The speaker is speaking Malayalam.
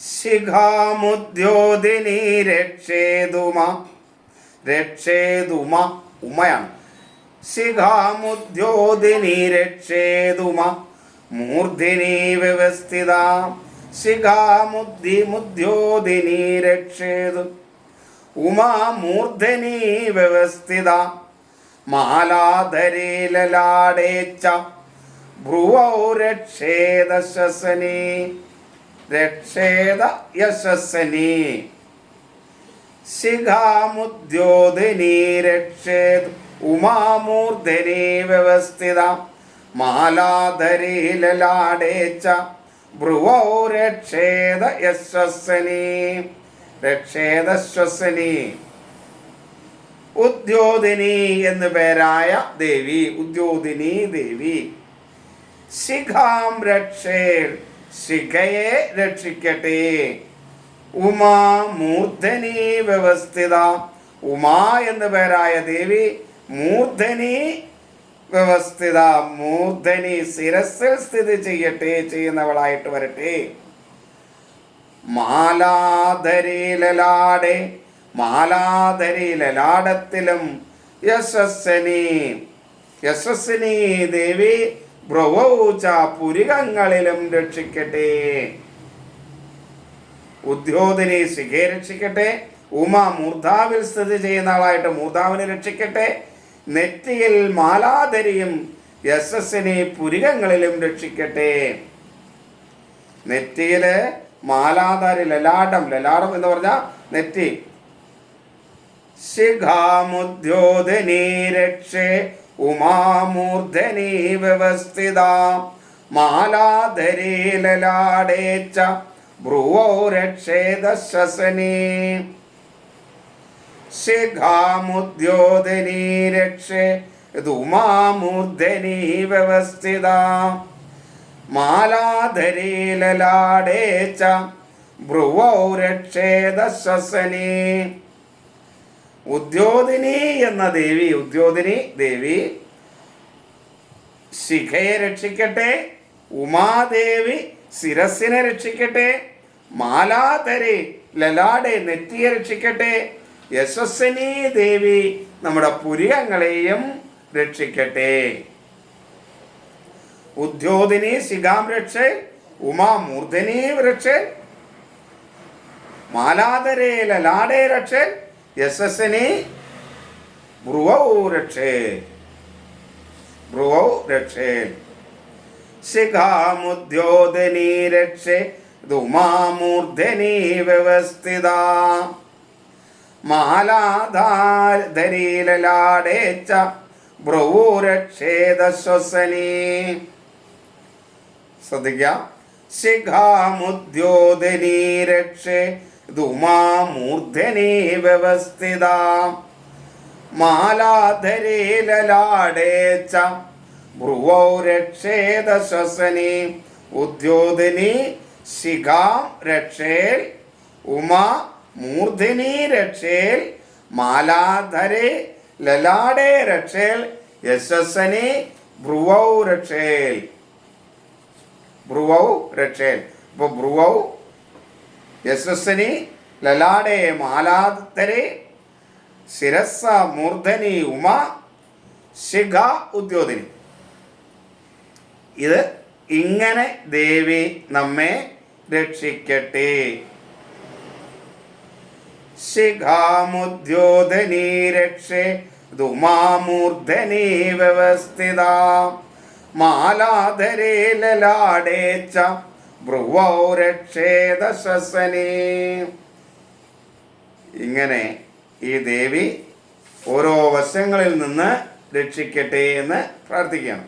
ശിഖാമുദ്യോതിനി രക്ഷേതുമ രക്ഷേതുമ ഉമയാണ്. ശിഖാമുദ്യോതിനി രക്ഷേതുമ മൂർധിനി വ്യവസ്ഥിത. ശിഖാമുദ്ധി മുദ്യോതിനി രക്ഷേതു ഉമാ മൂർധനി വ്യവസ്ഥിത. മാലാധരിലലാടേച്ച ഭ്രുവൗ രക്ഷേത ശസനി രക്ഷേത യശസ്സനി. ശിഖാമുദ്യോതിനി രക്ഷേത് ഉമാമൂർധനി വ്യവസ്ഥിത. മാലാധരിലലാടേച്ച ഭ്രുവോ രക്ഷേത യശസ്സനി. രക്ഷേതശ്വസനി ഉദ്യോതിനി എന്നു പേരായ ദേവി ഉദ്യോതിനി ദേവി. ശിഖാം രക്ഷേ ശിഖയെ രക്ഷിക്കട്ടെ. ഉമാ മൂർധനി വ്യവസ്ഥിത. ഉമാ എന്നു പേരായ ദേവി മൂർധനി വ്യവസ്ഥിത. മൂർധനി ശിരസിൽ സ്ഥിതി ചെയ്യട്ടെ ചെയ്യുന്നവളായിട്ട് വരട്ടെ. മാലാധരിലാടെ മാലാധരിലാടത്തിലും യശസ്സനി. യശസ്വിനി ദേവി പുരികങ്ങളിലും രക്ഷിക്കട്ടെ. ഉദ്യോധനെ ശിഖയെ രക്ഷിക്കട്ടെ. ഉമ മൂർധാവിൽ സ്ഥിതി ചെയ്യുന്ന ആളായിട്ട് മൂർധാവിനെ രക്ഷിക്കട്ടെ. നെറ്റിയിൽ മാലാധരിയും യശസ്സിനെ പുരികങ്ങളിലും രക്ഷിക്കട്ടെ. നെറ്റിയിൽ മാലാധാരി ലലാടം ലലാടം എന്ന് പറഞ്ഞാൽ നെറ്റി. ശിഖാമുദ്യോധനീ രക്ഷേ. ഉമാമൂർധനി വ്യവസ്ഥിത മാലാധരി ലലാടേച്ച ഭ്രുവോ രക്ഷേത ശസനി ശിഖാമുദ്യോധനി രക്ഷേ ഉമാമൂർധനി വ്യവസ്ഥിത രക്ഷേത ശ്വസനി ഉദ്യോതിനി എന്ന ദേവി ഉദ്യോദിനി ദേവി ശിഖയെ രക്ഷിക്കട്ടെ ഉമാദേവി ശിരസിനെ രക്ഷിക്കട്ടെ മാലാതരെ ലലാടെ നെറ്റിയെ രക്ഷിക്കട്ടെ യശസ്വിനി ദേവി നമ്മുടെ പുരികങ്ങളെയും രക്ഷിക്കട്ടെ. ഉദ്യോദിനി ശിഖാം രക്ഷ ഉമാ രക്ഷേ മാലാധരേ രക്ഷ രക്ഷേ യശസ്സനി ഭ്രുവൗ രക്ഷേ. ഭ്രുവൗ രക്ഷേ. ശിഖാമുദ്യോധനി രക്ഷേ. ധുമാമൂർധനി വ്യവസ്ഥിത. ശിഖാമുദ്യോധനി രക്ഷേ. ധുമാമൂർധനി വ്യവസ്ഥിത. മാലാധരിലലാടേച്ച ഭ്രുവോ രക്ഷേത ശ്വസനി ഉദ്യോധനി ശിഖാം രക്ഷേൽ. ഉമാ മൂർധിനി രക്ഷേൽ. മാലാധരെ ലലാടേ രക്ഷേൽ. യശസ്സനി ഭ്രുവൗ രക്ഷേൽ. ഭ്രുവൗ രക്ഷേൽ. ഇപ്പൊ ഭ്രുവൗ യശസ്സനി ലലാടേ മാലാതരെ ശിരസ മൂർധനി ഉമ ശിഖ ഉദ്യോതിനി ഇത് ഇങ്ങനെ ദേവി നമ്മെ രക്ഷിക്കട്ടെ. ശിഖാമുദ്യോധനി രക്ഷേ ധുമാമൂർധനി വ്യവസ്ഥിത. മാലാധരേ ലലാടേച്ച ഭ്രുവൗ ഇങ്ങനെ ഈ ദേവി ഓരോ വശങ്ങളിൽ നിന്ന് രക്ഷിക്കട്ടെ എന്ന് പ്രാർത്ഥിക്കുകയാണ്.